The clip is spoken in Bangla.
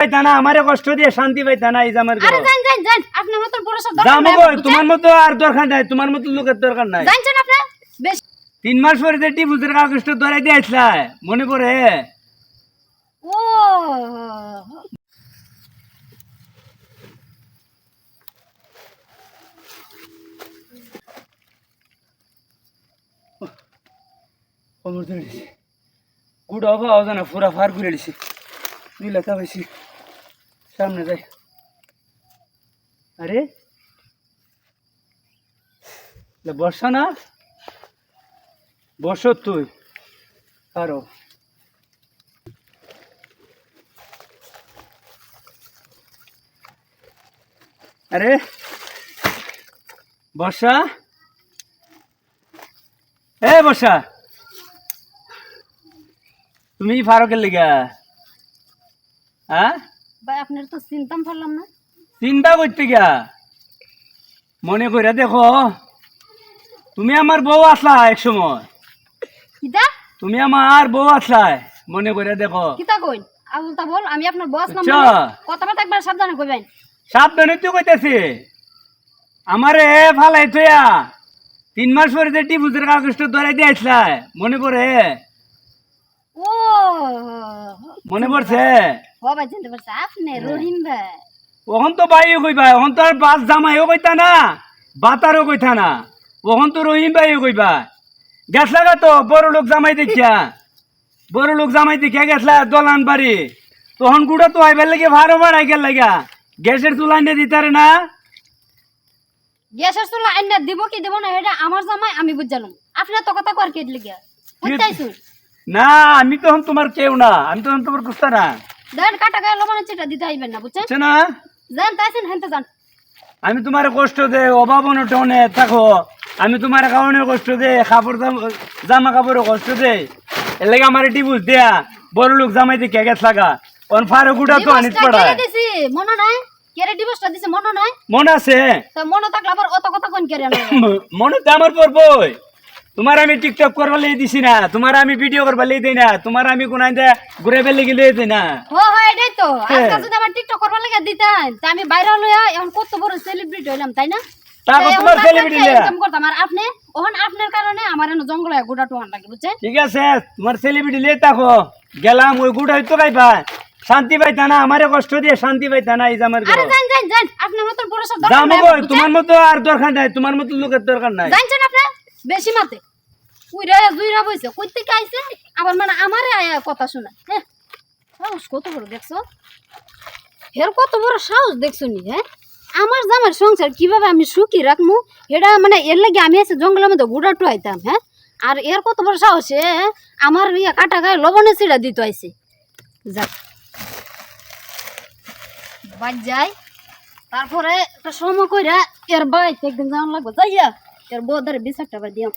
পাইতা না আমারে কষ্ট দিয়ে শান্তি পাইতা না এই জামার আরে যান যান যান আপনার মতন পুরো সব দরকার নাই তোমার? মতো আর দরকার নাই তোমার মতো লোকের দরকার নাই। জানছেন আপনি। তিন মাস পরে যে টিপুজের কাগজটা ধরাই দিয়ে আসলা মনে পড়ে? ও। কমর ধরে গুড আওয়াজ না পুরা ফার করে দিছি। দুই লেখা পাইছি। সামনে যাই। আরে। বর্ষা না? বস তুই। আরও। আরে। বর্ষা। এ বর্ষা। তুমি ফারুকের লিগা। হ্যাঁ আপনার তো চিন্তাম পারলাম না। চিন্তা করতে গিয়া। মনে করে দেখো তুমি আমার বউ আসলা এক সময়। কিতা? তুমি আমার বউ আসলা মনে করে দেখো। কিতা কইন? আবুল তা বল আমি আপনার বস নাম আচ্ছা। কথাবার্তা একবার সাবধানে কইবেন। সাবধানে তো কইতেছি। আমারে ফালাই থইয়া তিন মাস পরে যে কাগজটা দিয়ে মনে পড়ে? ও। মনে পড়ছে? ও ভাই জানতে পারছে আপনি রহিম ভাই। ওখান তো বাইও কইবা ওখান তো আর বাস জামাইও কইতা না বাতারও কইতা না তো রহিম বাইও কইবা গেছ লাগা তো বড় লোক জামাই দেখিয়া। বড় লোক জামাই দেখিয়া গেছলা দলান বাড়ি তখন গুড়া তো আইবার লাগে ভাড়ো বাড়াই গেল লাগা। গ্যাসের চুলা এনে দিতারে না। গ্যাসের চুলা আইনা দিব কি দিব না এটা আমার জামাই আমি বুঝলাম আপনার তো কথা কর কেট লিগিয়া না আমি তখন তোমার কেউ না আমি তখন তোমার কুস্তা না। দেন কাটা চিটা দিতে আইবেন না বুঝছেন? যান তাইছেন হেনতে যান। আমি তোমার কষ্ট দে অভাব অনটনে থাকো। আমি তোমার কারণে কষ্ট দে কাপড় জামা কাপড়ে কষ্ট দে এর লাগে আমার টিপুস দেয়া। বড় লোক জামাই দিয়ে গেছ লাগা। অন ফারুক উঠা তো দিছি? মনে নাই? কেড়ে ডিভোর্সটা দিছে? মনে নাই? মনে আছে। তো মনে থাকলে আবার অত কথা কোন আনবে? মনে তো আমার পড়বই তোমার আমি টিকটক করবার লেগে দিছি না তোমার আমি ভিডিও করবার লেগে দিই না তোমার আমি কোন ঘুরে বেলে গেলে দিই না। ও হয় এটাই তো। আজকাল যদি আমার টিকটক করবার লাগে দিতেন তা আমি বাইরে লইয়া এখন কত বড় সেলিব্রিটি হইলাম তাই না? তারপর তোমার এখন celebrity টাকা লইয়া? income করতাম আর আপনি ওখান আপনার কারণে আমার এনে জঙ্গলে গোটা টোয়ান লাগে বুঝছেন? ঠিক আছে তোমার সেলিব্রিটি লিয়ে থাকো। গেলাম ওই শান্তি পাইতা না আমারে কষ্ট দিয়ে শান্তি পাইতা না এই যে আমার আরে আপনার সব দরকার নাই? তোমার মতো আর দরকার নাই তোমার মতো লোকের দরকার নাই। আপনি বেশি মাতে। উইরা জুইরা বইছে কই থেকে আইছে, আবার মানে আমারে আয়া কথা শোনা হ্যাঁ সাহস কত বড়, দেখছ? হের কত বড় সাহস, দেখছ নি হ্যাঁ আমার জামার সংসার কীভাবে আমি সুখী রাখমু? এটা মানে এর লাগে আমি এসে জঙ্গলের মধ্যে গুড়া টুয়াইতাম হ্যাঁ আর এর কত বড় সাহস আমার ইয়া কাটা গায়ে লবণে ছিড়া দিত আইছে। যাক। বাদ যাই। তারপরে একটা সময় কইরা এর বাইতে একদিন যাওয়ান লাগবে। যাইয়া এর বউদারে বিচারটা বা দিয়াম